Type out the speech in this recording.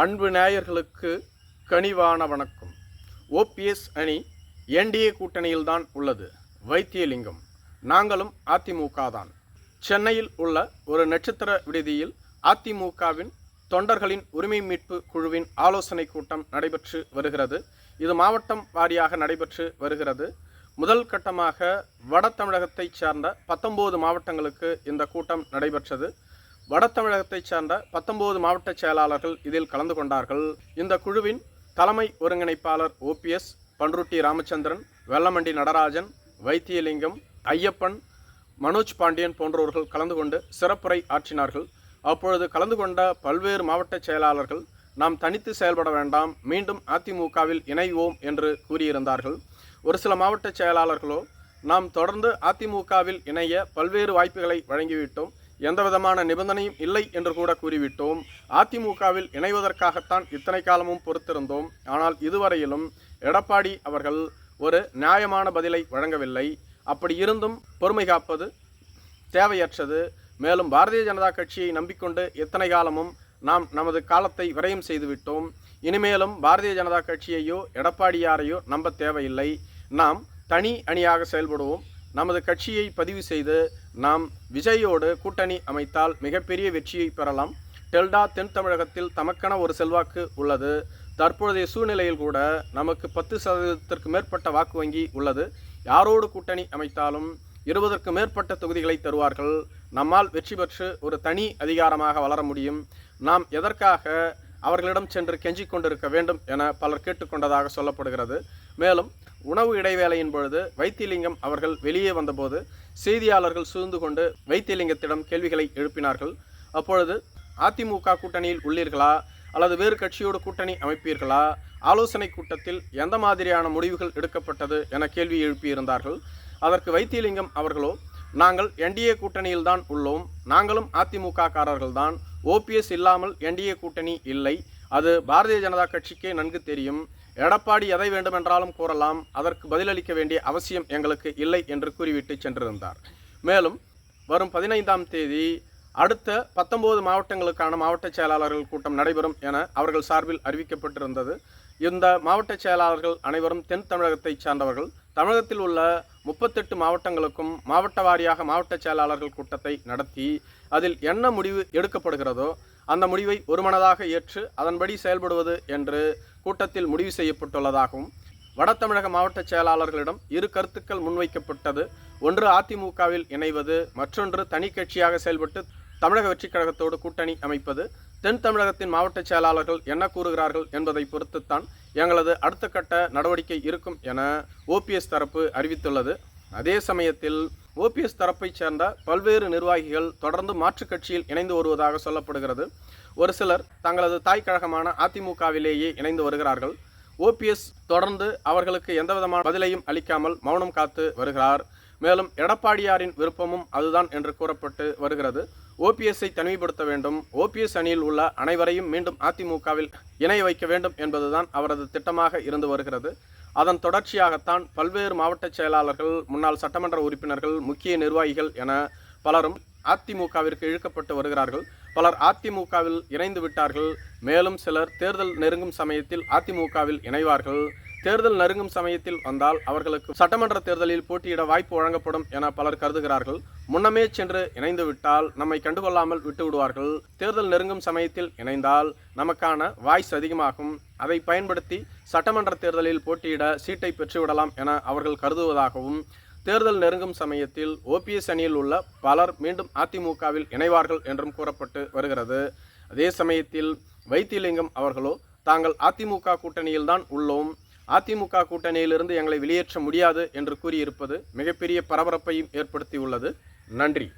அன்பு நேயர்களுக்கு கனிவான வணக்கம். ஓபிஎஸ் அணி என்டிஏ கூட்டணியில்தான் உள்ளது. வைத்தியலிங்கம். நாங்களும் அதிமுக தான் சென்னையில் உள்ள ஒரு நட்சத்திர விடுதியில் அதிமுகவின் தொண்டர்களின் உரிமை மீட்பு குழுவின் ஆலோசனை கூட்டம் நடைபெற்று வருகிறது. இது மாவட்டம் வாரியாக நடைபெற்று வருகிறது. முதல் கட்டமாக வட தமிழகத்தைச் சேர்ந்த பத்தொம்போது மாவட்டங்களுக்கு இந்த கூட்டம் நடைபெற்றது. வட தமிழகத்தைச் சேர்ந்த பத்தொன்பது மாவட்ட செயலாளர்கள் இதில் கலந்து கொண்டார்கள். இந்த குழுவின் தலைமை ஒருங்கிணைப்பாளர் ஓபிஎஸ் பன்ருட்டி ராமச்சந்திரன் வெள்ளமண்டி நடராஜன் வைத்தியலிங்கம் ஐயப்பன் மனோஜ் பாண்டியன் போன்றவர்கள் கலந்து கொண்டு சிறப்புரை ஆற்றினார்கள். அப்பொழுது கலந்து கொண்ட பல்வேறு மாவட்ட செயலாளர்கள் நாம் தனித்து செயல்பட வேண்டாம் மீண்டும் அதிமுகவில் இணைவோம் என்று கூறியிருந்தார்கள். ஒரு சில மாவட்ட செயலாளர்களோ நாம் தொடர்ந்து அதிமுகவில் இணைய பல்வேறு வாய்ப்புகளை வழங்கிவிட்டோம். எந்த விதமான நிபந்தனையும் இல்லை என்று கூட கூறிவிட்டோம். அதிமுகவில் இணைவதற்காகத்தான் இத்தனை காலமும் பொறுத்திருந்தோம். ஆனால் இதுவரையிலும் எடப்பாடி அவர்கள் ஒரு நியாயமான பதிலை வழங்கவில்லை. அப்படி இருந்தும் பொறுமை காப்பது தேவையற்றது. மேலும் பாரதிய ஜனதா கட்சியை நம்பிக்கொண்டு எத்தனை காலமும் நாம் நமது காலத்தை விரயம் செய்துவிட்டோம். இனிமேலும் பாரதிய ஜனதா கட்சியையோ எடப்பாடியாரையோ நம்ப தேவையில்லை. நாம் தனி அணியாக செயல்படுவோம். நமது கட்சியை பதிவு செய்து நாம் விஜயோடு கூட்டணி அமைத்தால் மிகப்பெரிய வெற்றியை பெறலாம். டெல்டா தென் தமிழகத்தில் தமக்கென ஒரு செல்வாக்கு உள்ளது. தற்பொழுதைய சூழ்நிலையில் கூட நமக்கு பத்து சதவீதத்திற்கு மேற்பட்ட வாக்கு வங்கி உள்ளது. யாரோடு கூட்டணி அமைத்தாலும் இருபதற்கு மேற்பட்ட தொகுதிகளை தருவார்கள். நம்மால் வெற்றி பெற்று ஒரு தனி அதிகாரமாக வளர முடியும். நாம் எதற்காக அவர்களிடம் சென்று கெஞ்சிக் கொண்டிருக்க வேண்டும் என பலர் கேட்டுக்கொண்டதாக சொல்லப்படுகிறது. மேலும் உணவு இடைவேளையின் பொழுது வைத்தியலிங்கம் அவர்கள் வெளியே வந்தபோது செய்தியாளர்கள் சூழ்ந்து கொண்டு வைத்தியலிங்கத்திடம் கேள்விகளை எழுப்பினார்கள். அப்பொழுது அதிமுக கூட்டணியில் உள்ளீர்களா? அல்லது வேறு கட்சியோடு கூட்டணி அமைப்பீர்களா? ஆலோசனை கூட்டத்தில் எந்த மாதிரியான முடிவுகள் எடுக்கப்பட்டது? என கேள்வி எழுப்பியிருந்தார்கள். அதற்கு வைத்தியலிங்கம் அவர்களோ நாங்கள் என்டிஏ கூட்டணியில் தான் உள்ளோம். நாங்களும் அதிமுக காரர்கள்தான் ஓபிஎஸ் இல்லாமல் என்டிஏ கூட்டணி இல்லை. அது பாரதிய ஜனதா கட்சிக்கே நன்கு தெரியும். எடப்பாடி எதை வேண்டுமென்றாலும் கூறலாம். அதற்கு பதிலளிக்க வேண்டிய அவசியம் எங்களுக்கு இல்லை என்று கூறிவிட்டு சென்றிருந்தார். மேலும் வரும் பதினைந்தாம் தேதி அடுத்த பத்தொன்பது மாவட்டங்களுக்கான மாவட்ட செயலாளர்கள் கூட்டம் நடைபெறும் என அவர்கள் சார்பில் அறிவிக்கப்பட்டிருந்தது. இந்த மாவட்ட செயலாளர்கள் அனைவரும் தென் தமிழகத்தைச் சார்ந்தவர்கள். தமிழகத்தில் உள்ள முப்பத்தெட்டு மாவட்டங்களுக்கும் மாவட்ட வாரியாக மாவட்ட செயலாளர்கள் கூட்டத்தை நடத்தி அதில் என்ன முடிவு எடுக்கப்படுகிறதோ அந்த முடிவை ஒருமனதாக ஏற்று அதன்படி செயல்படுவது என்று கூட்டத்தில் முடிவு செய்யப்பட்டுள்ளதாகவும் வட தமிழக மாவட்ட செயலாளர்களிடம் இரு கருத்துக்கள் முன்வைக்கப்பட்டது. ஒன்று அதிமுகவில் இணைவது மற்றொன்று தனி கட்சியாக செயல்பட்டு தமிழக வெற்றிக் கழகத்தோடு கூட்டணி அமைப்பது. தென் தமிழகத்தின் மாவட்ட செயலாளர்கள் என்ன கூறுகிறார்கள் என்பதை பொறுத்துத்தான் எங்களது அடுத்த கட்ட நடவடிக்கை இருக்கும் என ஓபிஎஸ் தரப்பு அறிவித்துள்ளது. அதே சமயத்தில் ஓபிஎஸ் தரப்பைச் சேர்ந்த பல்வேறு நிர்வாகிகள் தொடர்ந்து மாற்றுக் கட்சியில் இணைந்து வருவதாக சொல்லப்படுகிறது. ஒரு சிலர் தங்களது தாய் கழகமான அதிமுகவிலேயே இணைந்து வருகிறார்கள். ஓபிஎஸ் தொடர்ந்து அவர்களுக்கு எந்தவிதமான பதிலையும் அளிக்காமல் மௌனம் காத்து வருகிறார். மேலும் எடப்பாடியாரின் விருப்பமும் அதுதான் என்று கூறப்பட்டு வருகிறது. ஓபிஎஸ்ஐ தனிமைப்படுத்த வேண்டும். ஓபிஎஸ் அணியில் உள்ள அனைவரையும் மீண்டும் அதிமுகவில் இணைய வைக்க வேண்டும் என்பதுதான் அவரது திட்டமாக இருந்து வருகிறது. அதன் தொடர்ச்சியாகத்தான் பல்வேறு மாவட்ட செயலாளர்கள் முன்னாள் சட்டமன்ற உறுப்பினர்கள் முக்கிய நிர்வாகிகள் என பலரும் அதிமுகவிற்கு இழுக்கப்பட்டு வருகிறார்கள். பலர் அதிமுகவில் இணைந்து விட்டார்கள். மேலும் சிலர் தேர்தல் நெருங்கும் சமயத்தில் அதிமுகவில் இணைவார்கள். தேர்தல் நெருங்கும் சமயத்தில் வந்தால் அவர்களுக்கு சட்டமன்ற தேர்தலில் போட்டியிட வாய்ப்பு வழங்கப்படும் என பலர் கருதுகிறார்கள். முன்னமே சென்று இணைந்து விட்டால் நம்மை கண்டுகொள்ளாமல் விட்டு விடுவார்கள் தேர்தல் நெருங்கும் சமயத்தில் இணைந்தால் நமக்கான வாய்ஸ் அதிகமாகும். அதை பயன்படுத்தி சட்டமன்ற தேர்தலில் போட்டியிட சீட்டை பெற்றுவிடலாம் என அவர்கள் கருதுவதாகவும் தேர்தல் நெருங்கும் சமயத்தில் ஓபிஎஸ் அணியில் உள்ள பலர் மீண்டும் அதிமுகவில் இணைவார்கள் என்றும் கூறப்பட்டு வருகிறது. அதே சமயத்தில் வைத்தியலிங்கம் அவர்களோ தாங்கள் அதிமுக கூட்டணியில்தான் உள்ளோம். அதிமுக கூட்டணியிலிருந்து எங்களை வெளியேற்ற முடியாது என்று கூறியிருப்பது மிகப்பெரிய பரபரப்பையும் ஏற்படுத்தியுள்ளது. நன்றி.